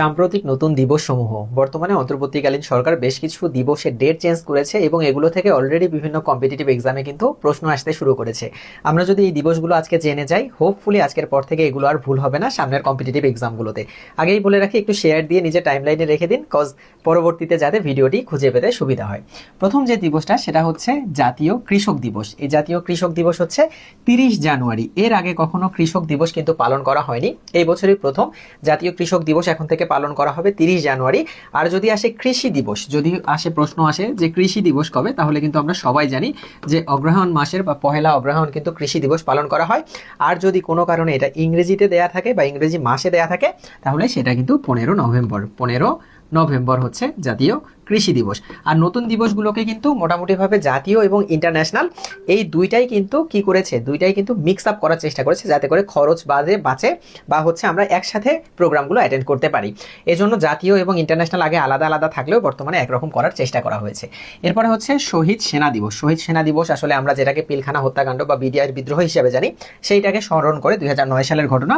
সাম্প্রতিক নতুন দিবসসমূহ। বর্তমানে অন্তর্বর্তীকালীন সরকার বেশ কিছু দিবসের ডেট চেঞ্জ করেছে এবং এগুলো থেকে অলরেডি বিভিন্ন কম্পিটিটিভ এক্সামে কিন্তু প্রশ্ন আসতে শুরু করেছে। আমরা যদি এই দিবসগুলো আজকে জেনে যাই হোপফুলি আজকের পর থেকে এগুলো আর ভুল হবে না সামনের কম্পিটিটিভ এক্সামগুলোতে আগেই বলে রাখি, একটু শেয়ার দিয়ে নিজের টাইমলাইনে রেখে দিন কজ পরবর্তীতে যাতে ভিডিওটি খুঁজে পেতে সুবিধা হয়। প্রথম যে দিবসটা, সেটা হচ্ছে জাতীয় কৃষক দিবস। এই জাতীয় কৃষক দিবস হচ্ছে তিরিশ জানুয়ারি। এর আগে কখনো কৃষক দিবস কিন্তু পালন করা হয়নি। এই বছরই প্রথম জাতীয় কৃষক দিবস এখন থেকে পালন করা হবে তিরিশ জানুয়ারি। আর যদি আসে কৃষি দিবস, যদি আসে প্রশ্ন আসে যে কৃষি দিবস কবে, তাহলে কিন্তু আমরা সবাই জানি যে অগ্রহণ মাসের বা পহেলা অগ্রহণ কিন্তু কৃষি দিবস পালন করা হয়। আর যদি কোনো কারণে এটা ইংরেজিতে দেয়া থাকে বা ইংরেজি মাসে দেয়া থাকে, তাহলে সেটা কিন্তু পনেরো নভেম্বর। পনেরো নভেম্বর হচ্ছে জাতীয় কৃষি দিবস। আর নতুন দিবসগুলোকে কিন্তু মোটামুটিভাবে জাতীয় এবং ইন্টারন্যাশনাল এই দুইটাই কিন্তু কি করেছে? দুইটাই কিন্তু মিক্স আপ করার চেষ্টা করেছে যাতে করে খরচ বাজে বাঁচে বা হচ্ছে আমরা একসাথে প্রোগ্রামগুলো অ্যাটেন্ড করতে পারি। এজন্য জাতীয় এবং ইন্টারন্যাশনাল আগে আলাদা আলাদা থাকলেও বর্তমানে একরকম করার চেষ্টা করা হয়েছে। এরপরে হচ্ছে শহীদ সেনা দিবস। শহীদ সেনা দিবস আসলে আমরা যেটাকে পিলখানা হত্যাকাণ্ড বা বিডিআর বিদ্রোহ হিসেবে জানি, সেইটাকে স্মরণ করে দুই হাজার নয় সালের ঘটনা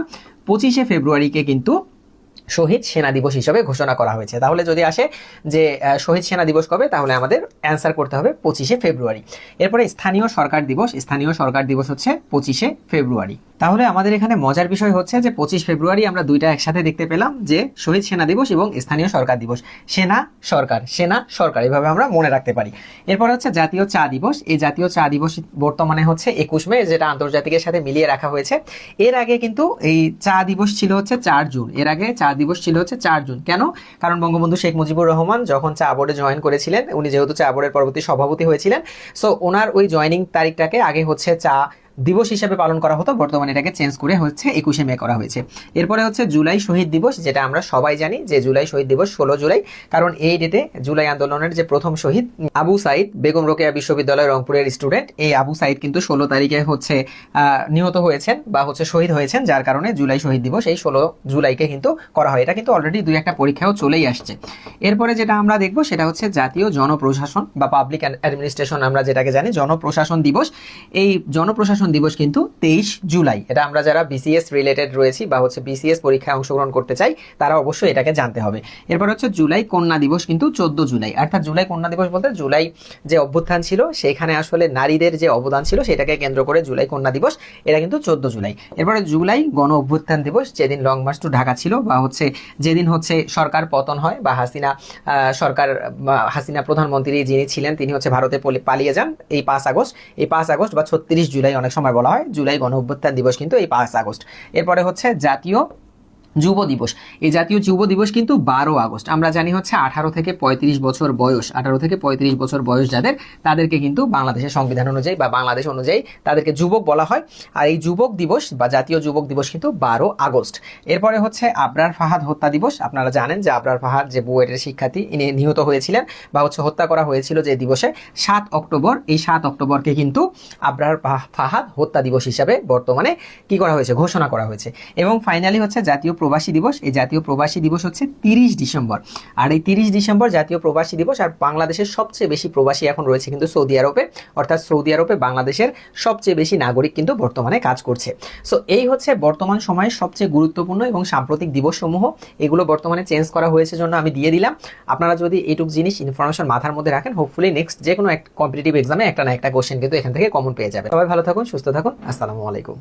পঁচিশে ফেব্রুয়ারিকে কিন্তু শহীদ সেনা দিবস হিসেবে ঘোষণা করা হয়েছে। তাহলে যদি আসে যে শহীদ সেনা দিবস কবে, তাহলে আমাদের অ্যান্সার করতে হবে পঁচিশে ফেব্রুয়ারি। এরপরে স্থানীয় সরকার দিবস, স্থানীয় সরকার দিবস হচ্ছে পঁচিশে ফেব্রুয়ারি। তাহলে আমাদের এখানে মজার বিষয় হচ্ছে যে, পঁচিশ ফেব্রুয়ারি আমরা দুইটা একসাথে দেখতে পেলাম যে, শহীদ সেনা দিবস এবং স্থানীয় সরকার দিবস। সেনা, সরকার সেনা, সরকার, এভাবে আমরা মনে রাখতে পারি। এরপর হচ্ছে জাতীয় চা দিবস। এই জাতীয় চা দিবস বর্তমানে হচ্ছে একুশ মে, যেটা আন্তর্জাতিকের সাথে মিলিয়ে রাখা হয়েছে। এর আগে কিন্তু এই চা দিবস ছিল হচ্ছে চার জুন। এর আগে চা দিবস ছিল হচ্ছে চার জুন। কেন? কারণ বঙ্গবন্ধু শেখ মুজিবুর রহমান যখন চা বোর্ডে জয়েন করেছিলেন, উনি যেহেতু চা বোর্ডের পরবর্তী সভাপতি হয়েছিলেন সো ওনার ওই জয়নিং তারিখটাকে আগে হচ্ছে চা দিবস হিসেবে পালন করা হতো। বর্তমানে এটাকে চেঞ্জ করে হচ্ছে একুশে মে করা হয়েছে। এরপরে হচ্ছে জুলাই শহীদ দিবস, যেটা আমরা সবাই জানি যে জুলাই শহীদ দিবস ষোলো জুলাই, কারণ এই ডেটে জুলাই আন্দোলনের যে প্রথম শহীদ, আবু সাইদ বেগম রোকেয়া বিশ্ববিদ্যালয় রংপুরের স্টুডেন্ট, এই আবু সাইদ কিন্তু ষোলো তারিখে হচ্ছে নিহত হয়েছেন বা হচ্ছে শহীদ হয়েছেন, যার কারণে জুলাই শহীদ দিবস এই ষোলো জুলাইকে কিন্তু করা হয়। এটা কিন্তু অলরেডি দুই একটা পরীক্ষাও চলেই আসছে। এরপরে যেটা আমরা দেখব সেটা হচ্ছে জাতীয় জনপ্রশাসন বা পাবলিক অ্যাডমিনিস্ট্রেশন আমরা যেটাকে জানি জনপ্রশাসন দিবস। এই জনপ্রশাসন দিবস কিন্তু তেইশ জুলাই। এটা আমরা যারা বিসিএস রিলেটেড রয়েছি বা হচ্ছে বিসিএস পরীক্ষায় অংশগ্রহণ করতে চাই, তারা অবশ্যই এটাকে জানতে হবে। এরপর হচ্ছে জুলাই কন্যা দিবস কিন্তু চোদ্দ জুলাই। অর্থাৎ জুলাই কন্যা দিবস বলতে জুলাই যে অভ্যুত্থান ছিল, সেখানে আসলে নারীদের যে অবদান ছিল, সেটাকে কেন্দ্র করে জুলাই কন্যা দিবস, এটা কিন্তু চোদ্দ জুলাই। এরপরে জুলাই গণ অভ্যুত্থান দিবস, যেদিন লং মার্চ টু ঢাকা ছিল বা হচ্ছে যেদিন হচ্ছে সরকার পতন হয় বা হাসিনা সরকার হাসিনা প্রধানমন্ত্রী যিনি ছিলেন, তিনি হচ্ছে ভারতে পালিয়ে যান এই পাঁচ আগস্ট। এই পাঁচ আগস্ট বা ছত্রিশ জুলাই অনেক সময় বলা হয় জুলাই গণ অভ্যুত্থান দিবস কিন্তু এই পাঁচ আগস্ট। এরপরে হচ্ছে জাতীয় যুব দিবস। এই জাতীয় যুব দিবস কিন্তু বারো আগস্ট। আমরা জানি হচ্ছে আঠারো থেকে পঁয়ত্রিশ বছর বয়স। আঠারো থেকে পঁয়ত্রিশ বছর বয়স যাদের, তাদেরকে কিন্তু বাংলাদেশের সংবিধান অনুযায়ী বা বাংলাদেশ অনুযায়ী তাদেরকে যুবক বলা হয়। আর এই যুবক দিবস বা জাতীয় যুবক দিবস কিন্তু বারো আগস্ট। এরপরে হচ্ছে আবরার ফাহাদ হত্যা দিবস। আপনারা জানেন যে আবরার ফাহাদ যে বুয়েটের শিক্ষার্থী, ইনি নিহত হয়েছিলেন বা হচ্ছে হত্যা করা হয়েছিল যে দিবসে সাত অক্টোবর। এই সাত অক্টোবরকে কিন্তু আবরার ফাহাদ হত্যা দিবস হিসাবে বর্তমানে কি করা হয়েছে? ঘোষণা করা হয়েছে। এবং ফাইনালি হচ্ছে জাতীয় প্রবাসী দিবস, এই জাতীয় প্রবাসী দিবস হচ্ছে তিরিশ ডিসেম্বর। আর এই তিরিশ ডিসেম্বর জাতীয় প্রবাসী দিবস, আর বাংলাদেশের সবচেয়ে বেশি প্রবাসী এখন রয়েছে কিন্তু সৌদি আরবে, অর্থাৎ সৌদি আরবে বাংলাদেশের সবচেয়ে বেশি নাগরিক কিন্তু বর্তমানে কাজ করছে। সো এই হচ্ছে বর্তমান সময়ে সবচেয়ে গুরুত্বপূর্ণ এবং সাম্প্রতিক দিবসসমূহ এগুলো বর্তমানে চেঞ্জ করা হয়েছে জন্য আমি দিয়ে দিলাম। আপনারা যদি এইটুক জিনিস ইনফরমেশন মাথার মধ্যে রাখেন হোপফুলি নেক্সট যে কোনো এক কম্পিটিটিভ এক্সামে একটা না একটা কোশ্চেন কিন্তু এখান থেকে কমন পেয়ে যাবে সবাই ভালো থাকুন, সুস্থ থাকুন। আসসালামু আলাইকুম।